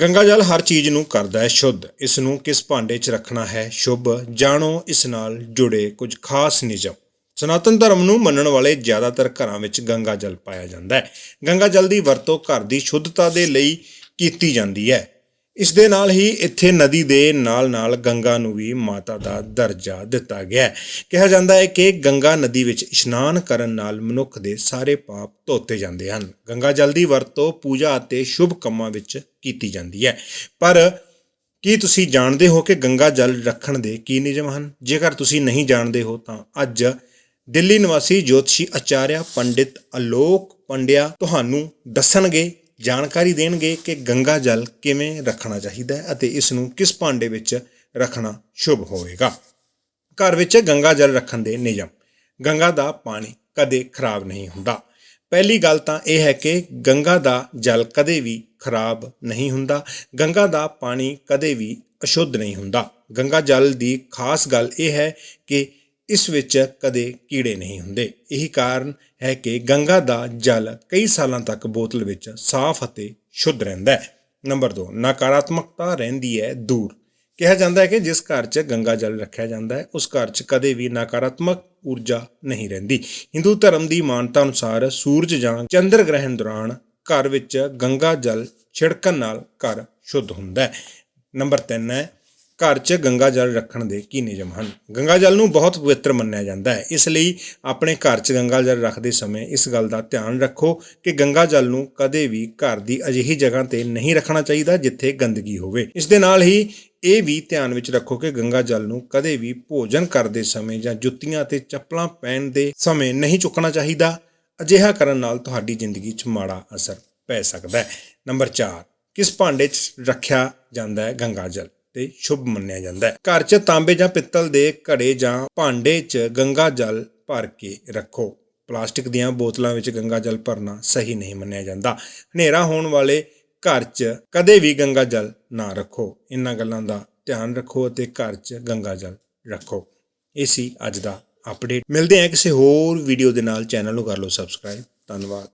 ਗੰਗਾ ਜਲ ਹਰ ਚੀਜ਼ ਨੂੰ ਕਰਦਾ ਹੈ ਸ਼ੁੱਧ। ਇਸ ਨੂੰ ਕਿਸ ਭਾਂਡੇ 'ਚ ਰੱਖਣਾ ਹੈ ਸ਼ੁਭ? ਜਾਣੋ, ਇਸ ਨਾਲ ਜੁੜੇ ਕੁਝ ਖਾਸ ਨਿਯਮ। ਸਨਾਤਨ ਧਰਮ ਨੂੰ ਮੰਨਣ ਵਾਲੇ ਜ਼ਿਆਦਾਤਰ ਘਰਾਂ ਵਿੱਚ ਗੰਗਾ ਜਲ ਪਾਇਆ ਜਾਂਦਾ ਹੈ। ਗੰਗਾ ਜਲ ਦੀ ਵਰਤੋਂ ਘਰ ਦੀ ਸ਼ੁੱਧਤਾ ਦੇ ਲਈ ਕੀਤੀ ਜਾਂਦੀ ਹੈ। ਇਸ ਦੇ ਨਾਲ ਹੀ ਇੱਥੇ ਨਦੀ ਦੇ ਨਾਲ-ਨਾਲ ਗੰਗਾ ਨੂੰ ਵੀ ਮਾਤਾ ਦਾ ਦਰਜਾ ਦਿੱਤਾ ਗਿਆ ਕਿਹਾ ਜਾਂਦਾ ਹੈ ਕਿ ਗੰਗਾ ਨਦੀ ਵਿੱਚ ਇਸ਼ਨਾਨ ਕਰਨ ਨਾਲ ਮਨੁੱਖ ਦੇ ਸਾਰੇ ਪਾਪ ਧੋਤੇ ਜਾਂਦੇ ਹਨ। ਗੰਗਾ ਜਲ ਦੀ ਵਰਤੋਂ, ਪੂਜਾ ਅਤੇ ਸ਼ੁਭ ਕੰਮਾਂ ਵਿੱਚ ਕੀਤੀ ਜਾਂਦੀ ਹੈ। ਪਰ ਕੀ ਤੁਸੀਂ ਜਾਣਦੇ ਹੋ ਕਿ ਗੰਗਾ ਜਲ ਰੱਖਣ ਦੇ ਕੀ ਨਿਯਮ ਹਨ? ਜੇਕਰ ਤੁਸੀਂ ਨਹੀਂ ਜਾਣਦੇ ਹੋ ਤਾਂ ਅੱਜ ਦਿੱਲੀ ਨਿਵਾਸੀ ਜੋਤਸ਼ੀ ਆਚਾਰਿਆ ਪੰਡਿਤ ਅਲੋਕ ਪੰਡਿਆ ਤੁਹਾਨੂੰ ਦੱਸਣਗੇ ਜਾਣਕਾਰੀ ਦੇਣਗੇ ਕਿ ਗੰਗਾ ਜਲ ਕਿਵੇਂ ਰੱਖਣਾ ਚਾਹੀਦਾ ਹੈ ਅਤੇ ਇਸ ਨੂੰ ਕਿਸ ਭਾਂਡੇ ਵਿੱਚ ਰੱਖਣਾ ਸ਼ੁਭ ਹੋਵੇਗਾ। ਘਰ ਵਿੱਚ ਗੰਗਾ ਜਲ ਰੱਖਣ ਦੇ ਨਿਯਮ। ਗੰਗਾ ਦਾ ਪਾਣੀ ਕਦੇ ਖਰਾਬ ਨਹੀਂ ਹੁੰਦਾ। ਪਹਿਲੀ ਗੱਲ ਤਾਂ ਇਹ ਹੈ ਕਿ ਗੰਗਾ ਦਾ ਜਲ ਕਦੇ ਵੀ ਖਰਾਬ ਨਹੀਂ ਹੁੰਦਾ। ਗੰਗਾ ਦਾ ਪਾਣੀ ਕਦੇ ਵੀ ਅਸ਼ੁੱਧ ਨਹੀਂ ਹੁੰਦਾ। ਗੰਗਾ ਜਲ ਦੀ ਖਾਸ ਗੱਲ ਇਹ ਹੈ ਕਿ ਇਸ ਵਿੱਚ ਕਦੇ ਕੀੜੇ ਨਹੀਂ ਹੁੰਦੇ। ਇਹੀ ਕਾਰਨ ਹੈ ਕਿ ਗੰਗਾ ਦਾ ਜਲ ਕਈ ਸਾਲਾਂ ਤੱਕ ਬੋਤਲ ਵਿੱਚ ਸਾਫ਼ ਅਤੇ ਸ਼ੁੱਧ ਰਹਿੰਦਾ ਹੈ। ਨੰਬਰ 2 ਨਕਾਰਾਤਮਕਤਾ ਰਹਿੰਦੀ ਹੈ ਦੂਰ। ਕਿਹਾ ਜਾਂਦਾ ਹੈ ਕਿ ਜਿਸ ਘਰ 'ਚ ਗੰਗਾ ਜਲ ਰੱਖਿਆ ਜਾਂਦਾ ਹੈ, ਉਸ ਘਰ 'ਚ ਕਦੇ ਵੀ ਨਕਾਰਾਤਮਕ ਊਰਜਾ ਨਹੀਂ ਰਹਿੰਦੀ। ਹਿੰਦੂ ਧਰਮ ਦੀ ਮਾਨਤਾ ਅਨੁਸਾਰ ਸੂਰਜ ਜਾਂ ਚੰਦਰ ਗ੍ਰਹਿਣ ਦੌਰਾਨ ਘਰ ਵਿੱਚ ਗੰਗਾ ਜਲ ਛਿੜਕਣ ਨਾਲ ਘਰ ਸ਼ੁੱਧ ਹੁੰਦਾ ਹੈ। ਨੰਬਰ 3 ਹੈ ਘਰ 'ਚ ਗੰਗਾ ਜਲ ਰੱਖਣ ਦੇ ਕੀ ਨਿਯਮ ਹਨ? ਗੰਗਾ ਜਲ ਨੂੰ ਬਹੁਤ ਪਵਿੱਤਰ ਮੰਨਿਆ ਜਾਂਦਾ ਹੈ। ਇਸ ਲਈ ਆਪਣੇ ਘਰ 'ਚ ਗੰਗਾ ਜਲ ਰੱਖਦੇ ਸਮੇਂ ਇਸ ਗੱਲ ਦਾ ਧਿਆਨ ਰੱਖੋ ਕਿ ਗੰਗਾ ਜਲ ਨੂੰ ਕਦੇ ਵੀ ਘਰ ਦੀ ਅਜਿਹੀ ਜਗ੍ਹਾ ਤੇ ਨਹੀਂ ਰੱਖਣਾ ਚਾਹੀਦਾ ਜਿੱਥੇ ਗੰਦਗੀ ਹੋਵੇ। ਇਸ ਦੇ ਨਾਲ ਹੀ ਇਹ ਵੀ ਧਿਆਨ ਵਿੱਚ ਰੱਖੋ ਕਿ ਗੰਗਾ ਜਲ ਨੂੰ ਕਦੇ ਵੀ ਭੋਜਨ ਕਰਦੇ ਸਮੇਂ ਜਾਂ ਜੁੱਤੀਆਂ ਤੇ ਚੱਪਲਾਂ ਪਹਿਨ ਦੇ ਸਮੇਂ ਨਹੀਂ ਚੁੱਕਣਾ ਚਾਹੀਦਾ। ਅਜਿਹਾ ਕਰਨ ਨਾਲ ਤੁਹਾਡੀ ਜ਼ਿੰਦਗੀ 'ਚ ਮਾੜਾ ਅਸਰ ਪੈ ਸਕਦਾ ਹੈ। ਨੰਬਰ 4 ਕਿਸ ਭਾਂਡੇ 'ਚ ਰੱਖਿਆ ਜਾਂਦਾ ਹੈ ਗੰਗਾ ਜਲ? ਤੇ ਸ਼ੁਭ ਮੰਨਿਆ ਜਾਂਦਾ ਹੈ। ਘਰ 'ਚ ਤਾਂਬੇ ਜਾਂ ਪਿੱਤਲ ਦੇ ਘੜੇ ਜਾਂ ਭਾਂਡੇ 'ਚ ਗੰਗਾ ਜਲ ਭਰ ਕੇ ਰੱਖੋ। ਪਲਾਸਟਿਕ ਦੀਆਂ ਬੋਤਲਾਂ ਵਿੱਚ ਗੰਗਾ ਜਲ ਭਰਨਾ ਸਹੀ ਨਹੀਂ ਮੰਨਿਆ ਜਾਂਦਾ। ਹਨੇਰਾ ਹੋਣ ਵਾਲੇ ਘਰ 'ਚ ਕਦੇ ਵੀ ਗੰਗਾ ਜਲ ਨਾ ਰੱਖੋ। ਇਹਨਾਂ ਗੱਲਾਂ ਦਾ ਧਿਆਨ ਰੱਖੋ ਅਤੇ ਘਰ 'ਚ ਗੰਗਾ ਜਲ ਰੱਖੋ। ਇਹ ਸੀ ਅੱਜ ਦਾ ਅਪਡੇਟ ਮਿਲਦੇ ਹਾਂ ਕਿਸੇ ਹੋਰ ਵੀਡੀਓ ਦੇ ਨਾਲ। ਚੈਨਲ ਨੂੰ ਕਰ ਲਓ ਸਬਸਕ੍ਰਾਈਬ ਧੰਨਵਾਦ।